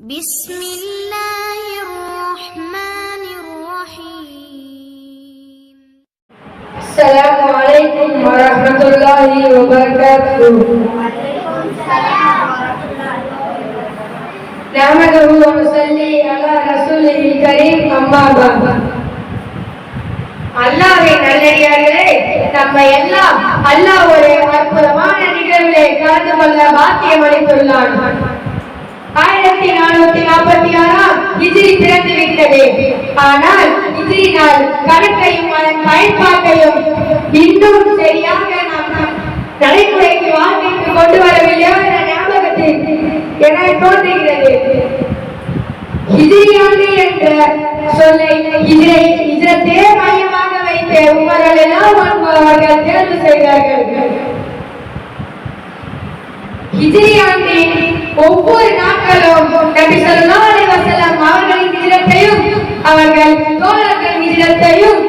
بسم الله الرحمن الرحيم السلام عليكم ورحمة الله وبركاته نحمده ونصلي على رسوله الكريم أما بعد அல்லாவின் நல்லடியார்களே நம்ம எல்லாம் அல்லாஹ் ஒரு அற்புதமான நிகழ்விலே கலந்து கொள்ள பாக்கியம் அளித்துள்ளான் ஆயிரத்தி நானூத்தி நாற்பத்தி ஆறாம் இஜிரி பிறந்து விட்டது. ஆனால் இஜிரி நாள் கணக்கையும் அதன் பயன்பாட்டையும் இன்னும் சரியாக நாம் நடைமுறைக்கு வாழ்க்கைக்கு கொண்டு வரவில்லையோ என ஞாபகத்தில் என தோன்றுகிறது. ஹிஜ்ரி ஆண்டு என்ற சொல்லை ஹிஜ்ரை ஹிஜ்ரத்தே மையமாக வைத்து உமர்கள் எல்லாம் அவர்கள் தேர்வு செய்தார்கள். ஹிஜ்ரி ஆண்டின் ஒவ்வொரு நாள் மக்களும் நபி ஸல்லல்லாஹு அலைஹி வஸல்லம் அவர்களின் ஹிஜ்ரத்தையும் அவர்கள் தோழர்கள் ஹிஜ்ரத்தையும்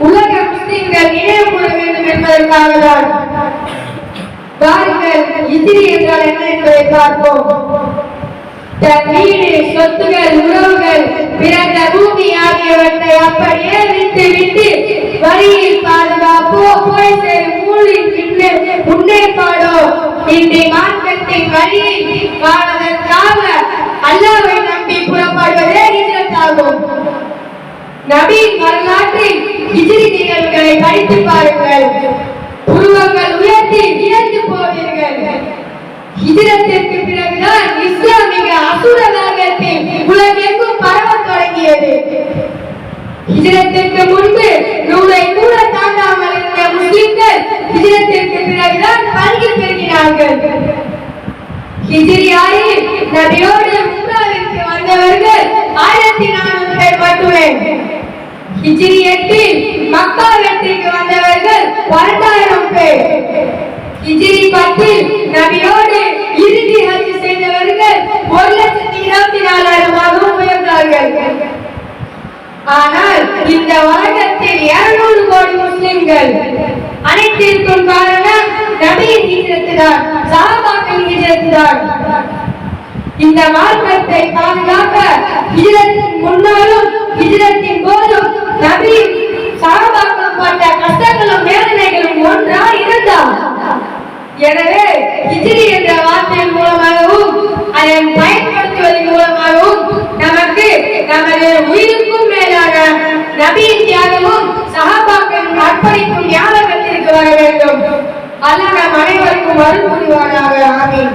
உலக முஸ்லிம்கள் நினைவு கூற வேண்டும் என்பதற்காக தான் பாருங்கள் இதிரி என்றால் என்ன என்பதை பார்ப்போம். தன் வீடு சொத்துகள் உறவுகள் பிறந்த பூமி ஆகியவற்றை அப்படியே விட்டு விட்டு வழியில் பாதுகாப்போ போய் சேரும் ஊழின் பின்னே முன்னேற்பாடோ இன்றி மார்க்கத்தின் வழியை காணதற்காக அல்லாவை நம்பி புறப்படுவதே ஹிஜ்ரத்தாகும் நபியின் வரலாற்றில் ஹிஜ்ரி நிகழ்வுகளை படித்து பாருங்கள். புருவங்கள் உயர்த்தி வியந்து போவீர்கள். ஹிஜ்ரத்திற்கு பிறகுதான் இஸ்லாம் மிக அசுர வேகத்தில் உலகெங்கும் பரவத் தொடங்கியது. ஹிஜ்ரத்திற்கு முன்பு நூலை கூட தாண்டாமல் இருந்த முஸ்லிம்கள் ஹிஜ்ரத்திற்கு பிறகுதான் பல்கி பெருகினார்கள் நபியோடு உம்ராவிற்கு வந்தவர்கள் ஆயிரத்தி நானூறு பேர் மட்டுமே ஹிஜ்ரி எட்டில் மக்கா வெற்றிக்கு வந்தவர்கள் பன்னெண்டாயிரம் பேர். ஹிஜ்ரி பத்தில் நபியோடு இறுதி ஹஜ் செய்தவர்கள் ஒரு லட்சத்தி இருபத்தி நாலாயிரமாக உயர்ந்தார்கள். ஆனால் இந்த உலகத்தில் இருநூறு கோடி முஸ்லிம்கள். அனைத்திற்கும் காரணம் நபியின் ஹிஜ்ரத்து தான் சஹாபாக்கள் ஹிஜ்ரத்து தான் இந்த மார்க்கத்தை பாதுகாக்க ஹிஜரத்தின் முன்னாலும் ஹிஜரத்தின் போதும் நபி சஹாபாக்கள் பட்ட கஷ்டங்களும் வேதனைகளும் ஒன்றா இருந்தால் எனவே ஹிஜ்ரி என்ற வார்த்தையின் மூலமாகவும் அதை பயன்படுத்துவதன் மூலமாகவும் நமக்கு நமது உயிருக்கும் மேலான நபியின் தியாகமும் சஹாபாக்களின் அர்ப்பணிப்பும் ஞாபகத்திற்கு வர வேண்டும். அல்லாஹ் நம் அனைவருக்கும் அருள் புரிவானாக. ஆமீன்.